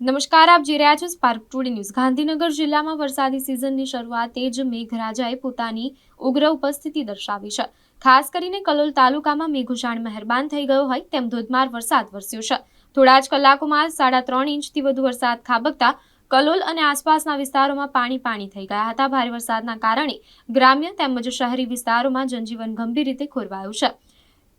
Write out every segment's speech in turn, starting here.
નમસ્કાર, આપ જોઈ રહ્યા છો સ્પાર્ક ટુડે ન્યૂઝ ગાંધીનગર જિલ્લામાં વરસાદી સિઝનની શરૂઆતે જ મેઘરાજાએ પોતાની ઉગ્ર ઉપસ્થિતિ દર્શાવી છે. ખાસ કરીને કલોલ તાલુકામાં મેઘુજાણ મહેરબાન થઈ ગયો હોય તેમ ધોધમાર વરસાદ વરસ્યો છે. થોડા જ કલાકોમાં સાડા ત્રણ ઇંચથી વધુ વરસાદ ખાબકતા કલોલ અને આસપાસના વિસ્તારોમાં પાણી પાણી થઈ ગયા હતા. ભારે વરસાદના કારણે ગ્રામ્ય તેમજ શહેરી વિસ્તારોમાં જનજીવન ગંભીર રીતે ખોરવાયું છે.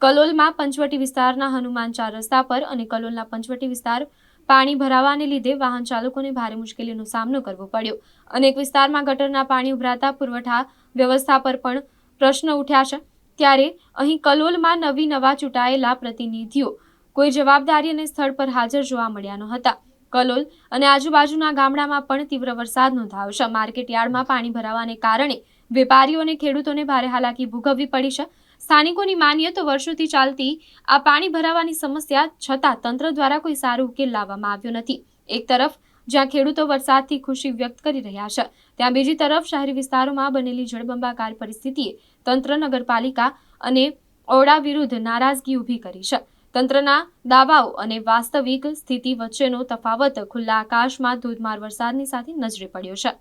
કલોલમાં પંચવટી વિસ્તારના હનુમાન ચાર રસ્તા પર અને કલોલના પંચવટી વિસ્તાર પાણી ભરાવાને લીધે વાહન ચાલકોને ભારે મુશ્કેલીનો સામનો કરવો પડ્યો. અનેક વિસ્તારમાં ગટરના પાણી ઉભરાતા પુરવઠા વ્યવસ્થા પર પણ પ્રશ્ન ઉઠ્યા છે. ત્યારે અહીં કલોલમાં નવી નવા ચૂંટાયેલા પ્રતિનિધિઓ કોઈ જવાબદારી અને સ્થળ પર હાજર જોવા મળ્યા ન હતા. કલોલ અને આજુબાજુના ગામડામાં પણ તીવ્ર વરસાદ નોંધાયો છે. માર્કેટયાર્ડમાં પાણી ભરાવાને કારણે વેપારીઓ અને ખેડૂતોને ભારે હાલાકી ભોગવવી પડી છે. સ્થાનિકોની માનીએ તો વર્ષોથી ચાલતી આ પાણી ભરાવાની સમસ્યા છતાં તંત્ર દ્વારા કોઈ સારો ઉકેલ લાવવામાં આવ્યો નથી. એક તરફ, જ્યાં ખેડૂતો વરસાદથી ખુશી વ્યક્ત કરી રહ્યા છે, ત્યાં બીજી તરફ શહેરી વિસ્તારોમાં બનેલી જળબંબાકાર પરિસ્થિતિએ તંત્ર નગરપાલિકા અને ઓરડા વિરુદ્ધ નારાજગી ઊભી કરી છે. તંત્રના દાવાઓ અને વાસ્તવિક સ્થિતિ વચ્ચેનો તફાવત ખુલ્લા આકાશમાં ધોધમાર વરસાદની સાથે નજરે પડ્યો છે.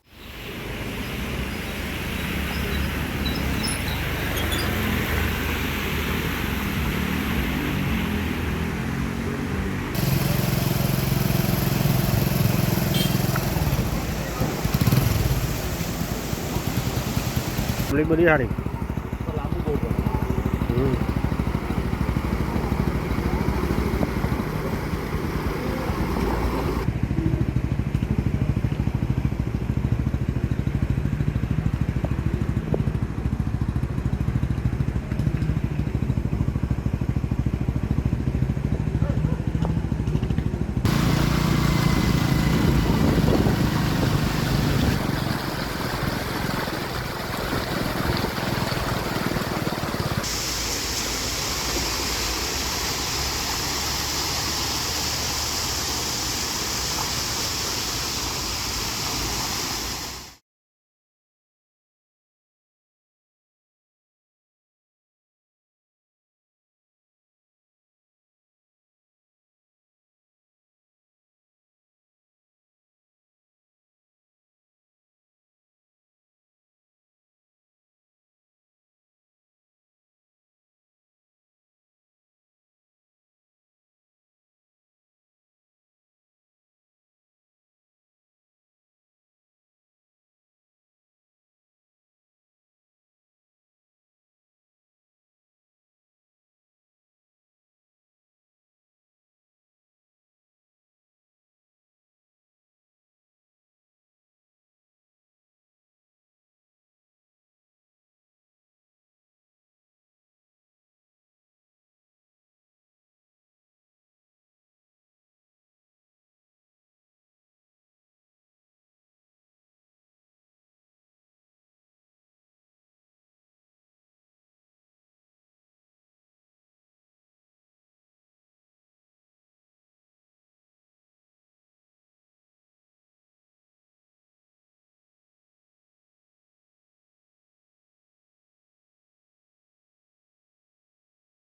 બધી સારી લાંબુ બહુ